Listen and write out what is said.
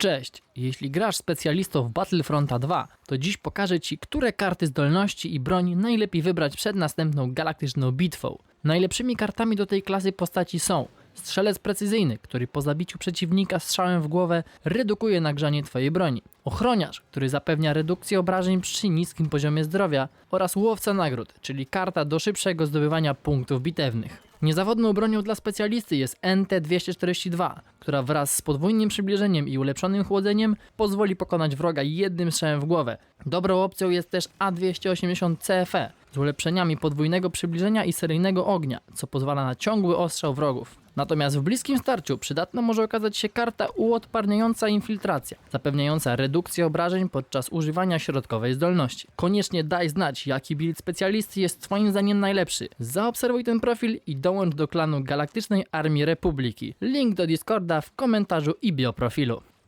Cześć! Jeśli grasz specjalistą w Battlefronta 2, to dziś pokażę Ci, które karty zdolności i broni najlepiej wybrać przed następną galaktyczną bitwą. Najlepszymi kartami do tej klasy postaci są Strzelec precyzyjny, który po zabiciu przeciwnika strzałem w głowę redukuje nagrzanie Twojej broni. Ochroniarz, który zapewnia redukcję obrażeń przy niskim poziomie zdrowia oraz Łowca Nagród, czyli karta do szybszego zdobywania punktów bitewnych. Niezawodną bronią dla specjalisty jest NT-242, która wraz z podwójnym przybliżeniem i ulepszonym chłodzeniem pozwoli pokonać wroga jednym strzałem w głowę. Dobrą opcją jest też A280 CFE z ulepszeniami podwójnego przybliżenia i seryjnego ognia, co pozwala na ciągły ostrzał wrogów. Natomiast w bliskim starciu przydatna może okazać się karta uodparniająca infiltracja, zapewniająca redukcję obrażeń podczas używania środkowej zdolności. Koniecznie daj znać, jaki build specjalisty jest Twoim zdaniem najlepszy. Zaobserwuj ten profil i dołącz do klanu Galaktycznej Armii Republiki. Link do Discorda w komentarzu i bioprofilu.